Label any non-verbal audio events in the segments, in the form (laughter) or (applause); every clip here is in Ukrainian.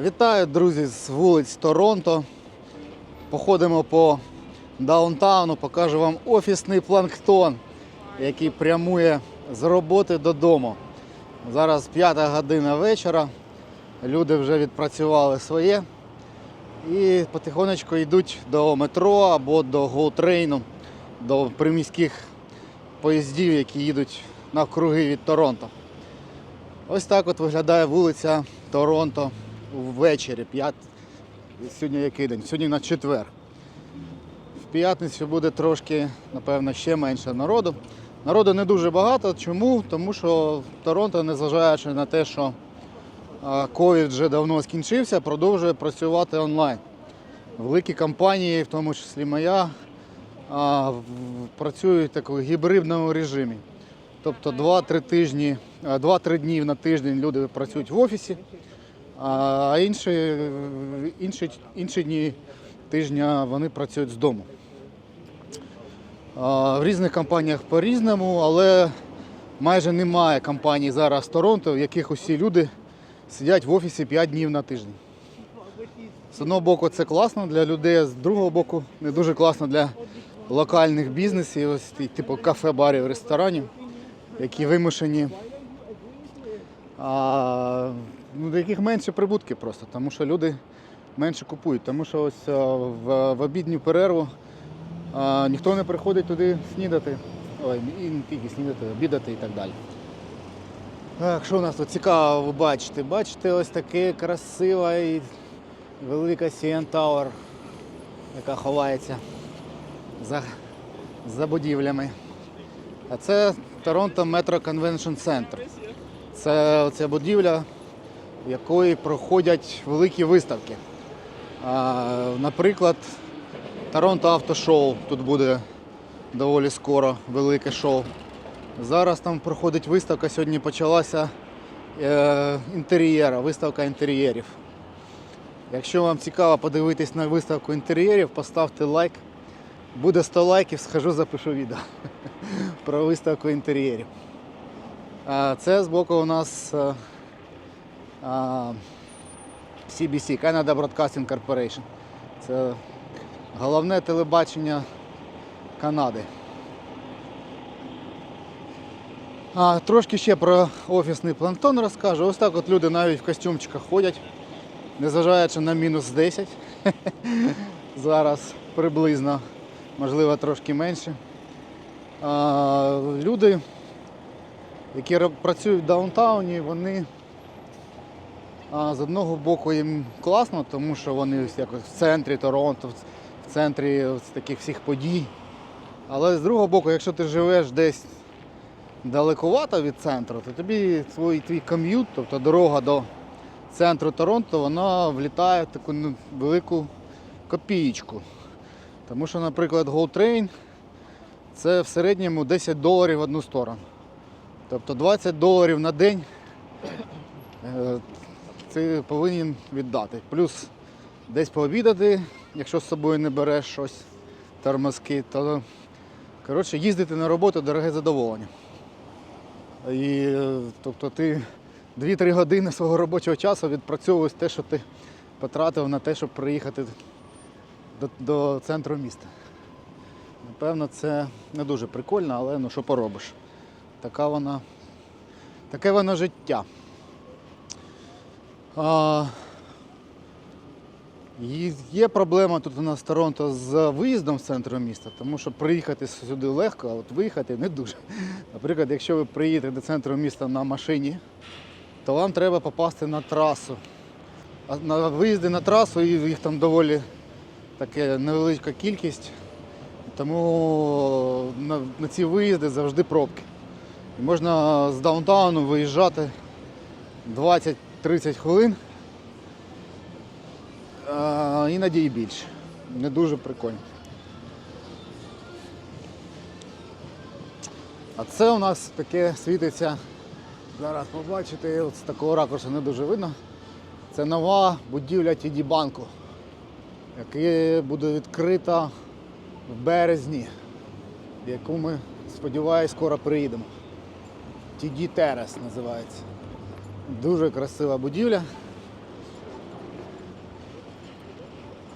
Вітаю, друзі, з вулиць Торонто. Походимо по даунтауну, покажу вам офісний планктон, який прямує з роботи додому. Зараз п'ята година вечора. Люди вже відпрацювали своє і потихонечку йдуть до метро або до гоутрейну, до приміських поїздів, які їдуть навкруги від Торонто. Ось так от виглядає вулиця Торонто ввечері. П'ят... Сьогодні який день? Сьогодні на четвер. В п'ятницю буде трошки, напевно, ще менше народу. Народу не дуже багато. Чому? Тому що Торонто, незважаючи на те, що ковід вже давно скінчився, продовжує працювати онлайн. Великі компанії, в тому числі моя, працюють в такому гібридному режимі. Тобто 2-3 тижні, 2-3 дні на тиждень люди працюють в офісі, а інші, інші, інші дні тижня вони працюють з дому. В різних компаніях по-різному, але майже немає компаній зараз Торонто, в яких усі люди сидять в офісі 5 днів на тиждень. З одного боку, це класно для людей, з другого боку, не дуже класно для локальних бізнесів, ось типу кафе, барів, ресторанів, які вимушені а, ну, до яких менше прибутки просто, тому що люди менше купують. Тому що ось а, в, в обідню перерву а, ніхто не приходить туди снідати. Ой, і не тільки снідати, обідати і так далі. Так, що у нас тут цікаво ви бачите? Ось таке красива і велика CN Tower, яка ховається за, за будівлями. А це Торонто Metro Convention Center. Це оця будівля, в якої проходять великі виставки. Наприклад, Торонто Автошоу тут буде доволі скоро велике шоу. Зараз там проходить виставка, сьогодні почалася е, інтер'єра, виставка інтер'єрів. Якщо вам цікаво подивитись на виставку інтер'єрів, поставте лайк. Буде 100 лайків, схожу, запишу відео (laughs) про виставку інтер'єрів. Це збоку у нас е, CBC, Canada Broadcasting Corporation. Це головне телебачення Канади. А, трошки ще про офісний планктон розкажу. Ось так от люди навіть в костюмчиках ходять, незважаючи на мінус 10. (laughs) Зараз приблизно, можливо, трошки менше. А, люди, які працюють в даунтауні, вони а, з одного боку їм класно, тому що вони ось якось в центрі Торонто, в центрі таких всіх подій. Але з другого боку, якщо ти живеш десь далекувато від центру, то тобі твій, твій ком'ют, тобто дорога до центру Торонто, вона влітає в таку ну, велику копієчку. Тому що, наприклад, Go Train це в середньому 10 доларів в одну сторону. Тобто 20 доларів на день е, ти повинен віддати. Плюс десь пообідати, якщо з собою не береш щось, тормозки, то коротше, їздити на роботу дороге задоволення. І, е, тобто ти 2-3 години свого робочого часу відпрацьовуєш те, що ти потратив на те, щоб приїхати до, до центру міста. Напевно, це не дуже прикольно, але ну що поробиш. Така вона, таке воно життя. А, Є проблема тут у нас Торонто з виїздом з центру міста, тому що приїхати сюди легко, а от виїхати не дуже. Наприклад, якщо ви приїдете до центру міста на машині, то вам треба попасти на трасу. А на виїзди на трасу їх там доволі таке невеличка кількість. Тому на ці виїзди завжди пробки. І можна з даунтауну виїжджати 20-30 хвилин. А, іноді і більше. Не дуже прикольно. А це у нас таке світиться. Зараз побачите, от з такого ракурсу не дуже видно. Це нова будівля TD банку, яка буде відкрита в березні, в яку ми, сподіваюся, скоро приїдемо. TD Terrace називається. Дуже красива будівля.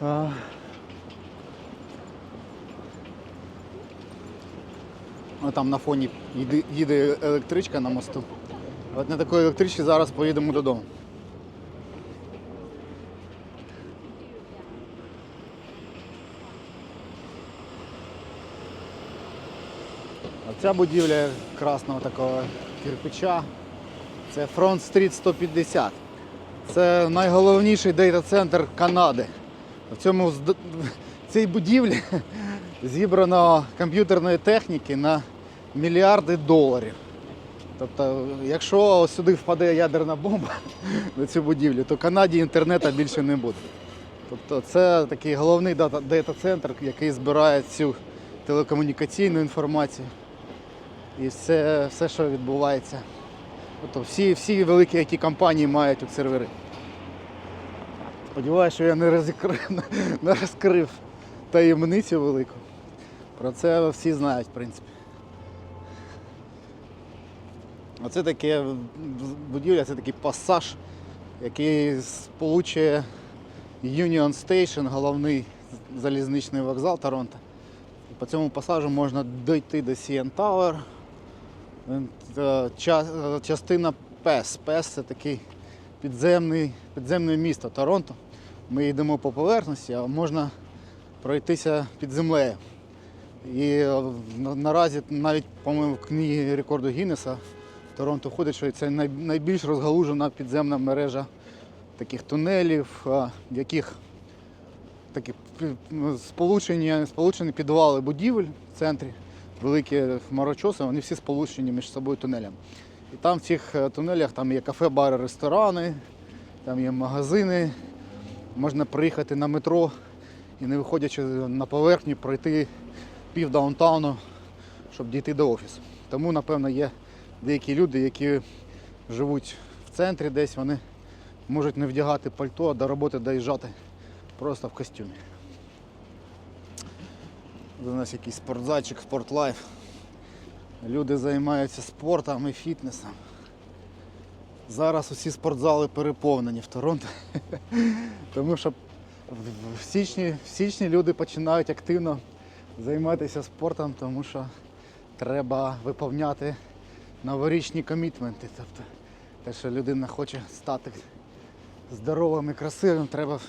А. О, там на фоні їде, їде електричка на мосту. От на такій електричці зараз поїдемо додому. Оця будівля красного такого кирпича. Це Front Street 150. Це найголовніший дейта-центр Канади. В цьому в цій будівлі (laughs) зібрано комп'ютерної техніки на мільярди доларів. Тобто, якщо сюди впаде ядерна бомба (laughs) на цю будівлю, то Канаді інтернету більше не буде. Тобто це такий головний дата- дейта-центр, який збирає цю телекомунікаційну інформацію і все, все що відбувається. Тобто всі, всі великі it компанії мають тут сервери. Сподіваюся, що я не розкрив, (laughs) не розкрив таємницю велику. Про це всі знають, в принципі. Оце таке будівля, це такий пасаж, який сполучує Union Station, головний залізничний вокзал Торонто. По цьому пасажу можна дойти до CN Tower. Він, е, ча- е, Частина ПЕС. ПЕС це такий підземний, підземне місто Торонто. Ми йдемо по поверхності, а можна пройтися під землею. І наразі навіть, по-моєму, в книгі рекорду Гіннеса Торонто входить, що це найбільш розгалужена підземна мережа таких тунелів, в яких такі сполучені, сполучені підвали будівель в центрі, великі хмарочоси, вони всі сполучені між собою тунелями. І там в цих е, тунелях там є кафе, бари, ресторани, там є магазини. Можна приїхати на метро і не виходячи на поверхню, пройти пів даунтауну, щоб дійти до офісу. Тому, напевно, є деякі люди, які живуть в центрі десь, вони можуть не вдягати пальто, а до роботи доїжджати просто в костюмі. У нас якийсь спортзальчик, спортлайф. Люди займаються спортом і фітнесом. Зараз усі спортзали переповнені в Торонто. (laughs) Тому що в січні, в січні люди починають активно займатися спортом, тому що треба виповняти новорічні комітменти. Тобто те, що людина хоче стати здоровим і красивим, треба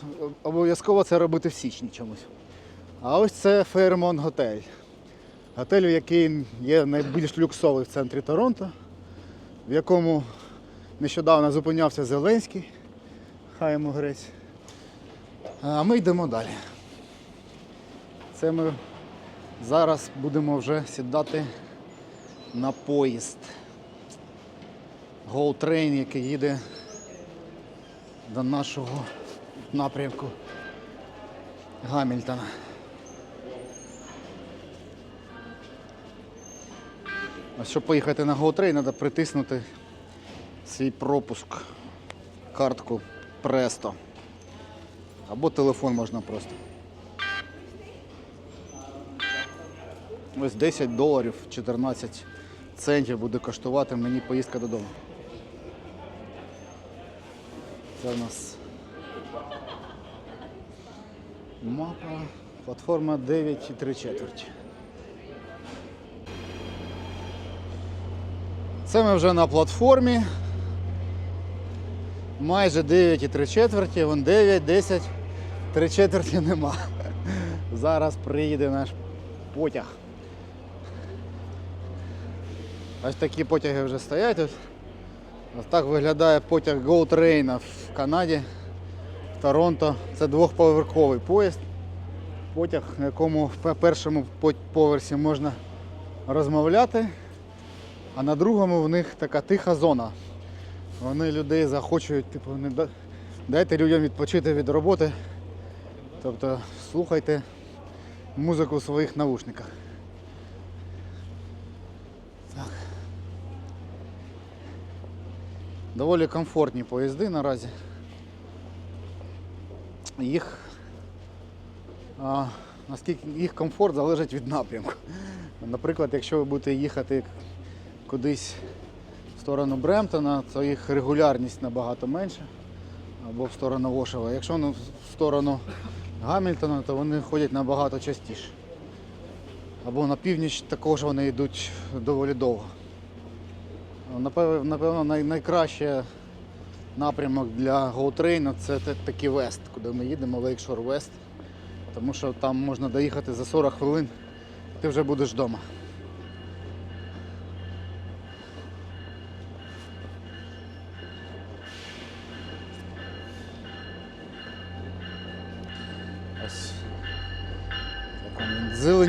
обов'язково це робити в січні чомусь. А ось це Fairmont Готель. Готель, який є найбільш люксовий в центрі Торонто, в якому нещодавно зупинявся Зеленський. Хай йому грець. А ми йдемо далі. Це ми зараз будемо вже сідати на поїзд. Train, який їде до нашого напрямку Гамільтона. А щоб поїхати на GoTrain, треба притиснути свій пропуск, картку Presto. Або телефон можна просто. Ось 10 доларів 14 центів буде коштувати мені поїздка додому. Це у нас мапа, платформа 9 і 3 четверті. Це ми вже на платформі. Майже 9 і 3 четверті, вон 9, 10, 3 четверті нема. Зараз приїде наш потяг. Ось такі потяги вже стоять. Ось, так виглядає потяг Gold Train в Канаді, в Торонто. Це двохповерховий поїзд. Потяг, на якому в першому поверсі можна розмовляти, а на другому в них така тиха зона. Вони людей захочують, типу, не да- дайте людям відпочити від роботи. Тобто слухайте музику в своїх навушниках. Так. Доволі комфортні поїзди наразі. Їх, а, наскільки їх комфорт залежить від напрямку. Наприклад, якщо ви будете їхати кудись в сторону Бремтона, то їх регулярність набагато менша. Або в сторону Вошева. Якщо ну, в сторону Гамільтона, то вони ходять набагато частіше. Або на північ також вони йдуть доволі довго. Напевно, найкраще напрямок для GoTrain це та- таки Вест, куди ми їдемо, Lakeshore West. Тому що там можна доїхати за 40 хвилин, ти вже будеш вдома.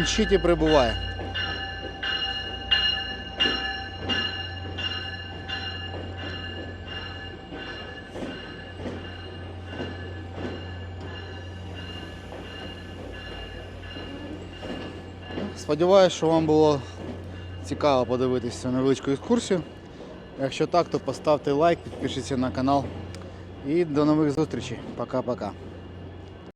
Зеленщиті прибуває. Сподіваюсь, що вам було цікаво подивитися цю невеличку екскурсію. Якщо так, то поставте лайк, підпишіться на канал. І до нових зустрічей. Пока-пока.